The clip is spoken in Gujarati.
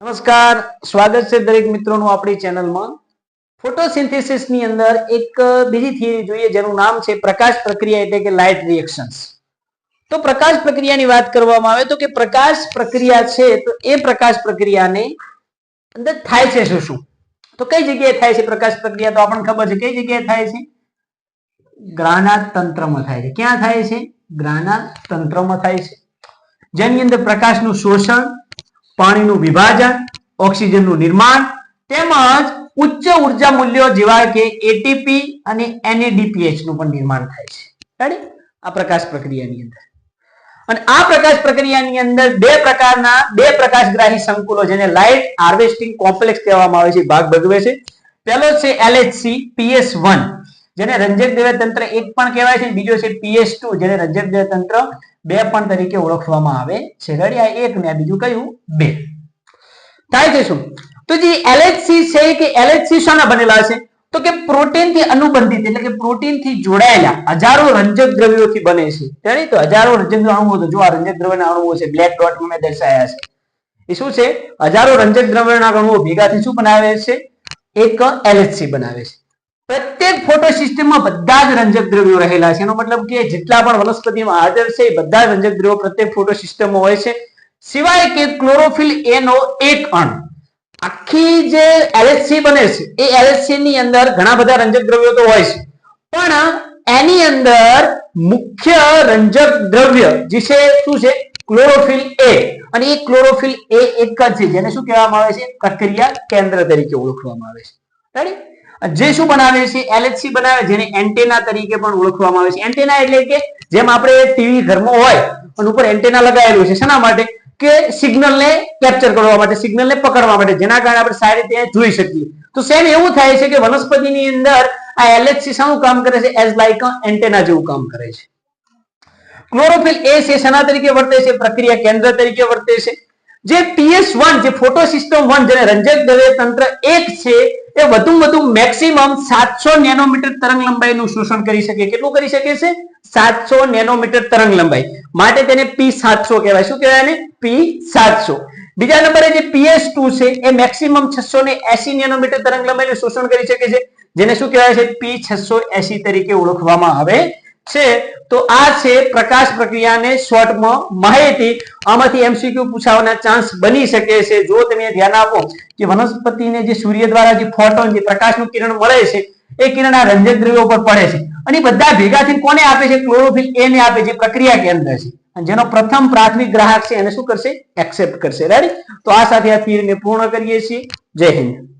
નમસ્કાર, સ્વાગત છે દરેક મિત્રોનું આપણી ચેનલમાં. ફોટોસિન્થેસિસની અંદર એક બીજી થિયરી જોઈએ, જેનું નામ છે પ્રકાશ પ્રક્રિયા એટલે કે લાઇટ રિએક્શન્સ. તો પ્રકાશ પ્રક્રિયાની વાત કરવામાં આવે તો કે પ્રકાશ પ્રક્રિયા છે, તો એ પ્રકાશ પ્રક્રિયાને અંદર થાય છે શું શું? તો કઈ જગ્યાએ થાય છે પ્રકાશ પ્રક્રિયા? તો આપણને ખબર છે કઈ જગ્યાએ થાય છે? ગ્રાના તંત્રમાં થાય છે. ક્યાં થાય છે? ગ્રાના તંત્રમાં થાય છે. જેની અંદર પ્રકાશનું શોષણ પાણીનું વિભાજન, ઓક્સિજનનું નિર્માણ તેમજ ઉચ્ચ ઊર્જા મૂલ્યો જેવા કે એટીપી અને એનએડીપીએચનું પણ નિર્માણ થાય છે. આ પ્રકાશ પ્રક્રિયાની અંદર. અને આ પ્રકાશ પ્રક્રિયાની અંદર બે પ્રકારના, બે પ્રકાશગ્રાહી સંકુલો જેને લાઇટ હાર્વેસ્ટિંગ કોમ્પ્લેક્સ કહેવામાં આવે છે, ભાગ ભજવે છે. પહેલો છે LHC PS1 જેને રંજક દ્રવ્ય તંત્ર એક પણ કહેવાય છે. બીજો છે PS2 જેને રંજક દ્રવ્ય તંત્ર બે પણ તરીકે ઓળખવામાં આવે છે. રેડી આ એક ને બીજું કયું? બે. થાય છે શું? તો જે એલએચસી છે કે એલએચસી શાના બનેલા છે? તો કે પ્રોટીનથી અનુબંધિત, એટલે કે પ્રોટીનથી જોડાયેલા હજારો રંજક દ્રવ્યોથી બને છે. રેડી તો હજારો રંજક અણુઓ તો જો આ રંજક દ્રવ્યના અણુઓ છે. બ્લેક ડોટ મેં દર્શાવ્યા છે. એ શું છે? હજારો રંજક દ્રવ્યના અણુઓ ભેગાથી શું બનાવે છે? એક એલએચસી બનાવે છે. પ્રત્યેક ફોટો સિસ્ટમમાં બધા જ રંજક દ્રવ્યો રહેલા છે. એનો મતલબ કે જેટલા પણ વનસ્પતિમાં હાજર છે, એ બધા જ રંજક દ્રવ્યો પ્રત્યેક ફોટો સિસ્ટમમાં હોય છે. સિવાય કે ક્લોરોફિલ એનો એક અણ. આખી જે LHC બને છે, એ LHC ની અંદર ઘણા બધા રંજક દ્રવ્યો તો હોય છે. પણ એની અંદર મુખ્ય રંજક દ્રવ્ય જે છે શું છે? ક્લોરોફિલ એ અને એ ક્લોરોફિલ એ એક જ છે, જેને શું કહેવામાં આવે છે? પ્રક્રિયા કેન્દ્ર તરીકે ઓળખવામાં આવે છે. રેડી જે શું બનાવે છે એલએચસી બનાવે, જેને એન્ટેના તરીકે પણ ઓળખવામાં આવે છે. એન્ટેના એટલે કે જેમ આપણે ટીવી ઘરમાં હોય અને ઉપર એન્ટેના લગાવેલું છે. શેના માટે? કે સિગ્નલ ને કેપ્ચર કરવા માટે સિગ્નલ ને પકડવા માટે, જેના કારણે આપણે સારી રીતે જોઈ શકીએ. તો સેમ એવું થાય છે કે વનસ્પતિની અંદર આ એલએચસી શું કામ કરે છે? એઝ લાઈક એન્ટેના જેવું કામ કરે છે. ક્લોરોફિલ એ છે, શેના તરીકે વર્તે છે? પ્રક્રિયા કેન્દ્ર તરીકે વર્તે છે. જે પીએસ વન જે ફોટો સિસ્ટમ વન જેને રંજક દ્રવ્ય તંત્ર એક છે, એ વધુ વધુ મેક્સિમમ સાતસો નેનોમીટર તરંગ લંબાઈનું શોષણ કરી શકે. કેટલું કરી શકે છે? સાતસો નેનોમીટર તરંગ લંબાઈ. માટે તેને પી સાતસો કહેવાય. શું કહેવાય એને? પી સાતસો. બીજા નંબરે જે પીએસ ટુ છે, એ મેક્સિમમ છસો ને એસી નેનોમીટર તરંગ લંબાઈનું શોષણ કરી શકે છે. જેને શું કહેવાય છે? પી છસો એસી તરીકે ઓળખવામાં આવે છે, તો આ છે પ્રકાશ પ્રક્રિયાને શોર્ટમાં માહિતી આમાંથી એમસીક્યુ પૂછાવાના ચાન્સ બની શકે છે. જો તમે ધ્યાન આપો કે વનસ્પતિને જે સૂર્ય દ્વારા જે ફોટોન જે પ્રકાશનું કિરણ મળે છે, એ કિરણ આ રંજક દ્રવ્યો પર પડે છે. અને બધા ભેગા થઈને કોને આપે છે? ક્લોરોફિલ એ ને આપે છે, પ્રક્રિયા કેન્દ્ર છે. અને જેનો પ્રથમ પ્રાથમિક ગ્રાહક છે, એને શું કરશે? એક્સેપ્ટ કરશે. રાઈટ તો આ સાથે આ થિયરીને પૂર્ણ કરીએ છીએ. જય હિન્દ.